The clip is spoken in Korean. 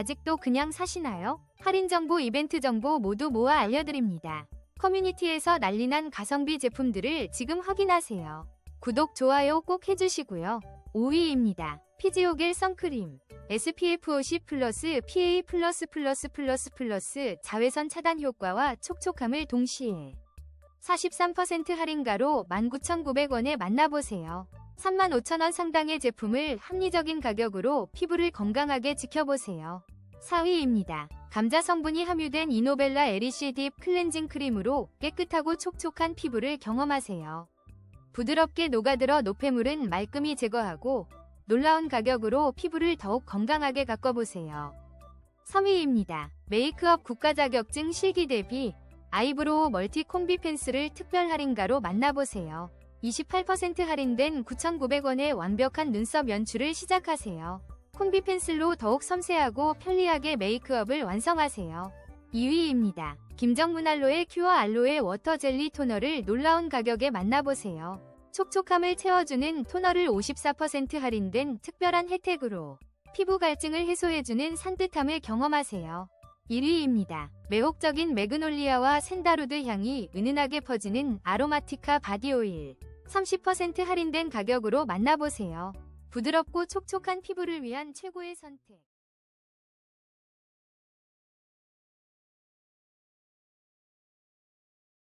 아직도 그냥 사시나요? 할인 정보, 이벤트 정보 모두 모아 알려드립니다. 커뮤니티에서 난리난 가성비 제품들을 지금 확인하세요. 구독, 좋아요 꼭 해주시고요. 5위입니다. 피지오겔 선크림. SPF 50 플러스 PA 플러스 플러스 플러스 플러스 자외선 차단 효과와 촉촉함을 동시에 43% 할인가로 19,900원에 만나보세요. 35,000원 상당의 제품을 합리적인 가격으로 피부를 건강하게 지켜보세요. 4위입니다. 감자 성분이 함유된 이노벨라 에리시 딥 클렌징 크림으로 깨끗하고 촉촉한 피부를 경험하세요. 부드럽게 녹아들어 노폐물은 말끔히 제거하고 놀라운 가격으로 피부를 더욱 건강하게 가꿔보세요. 3위입니다. 메이크업 국가 자격증 실기 대비 아이브로우 멀티 콤비 펜슬을 특별 할인가로 만나보세요. 28% 할인된 9,900원의 완벽한 눈썹 연출을 시작하세요. 콤비 펜슬로 더욱 섬세하고 편리하게 메이크업을 완성하세요. 2위입니다. 김정문 알로에 큐어 알로에 워터 젤리 토너를 놀라운 가격에 만나보세요. 촉촉함을 채워주는 토너를 54% 할인된 특별한 혜택으로 피부 갈증을 해소해주는 산뜻함을 경험하세요. 1위입니다. 매혹적인 매그놀리아와 샌다루드 향이 은은하게 퍼지는 아로마티카 바디오일. 30% 할인된 가격으로 만나보세요. 부드럽고 촉촉한 피부를 위한 최고의 선택.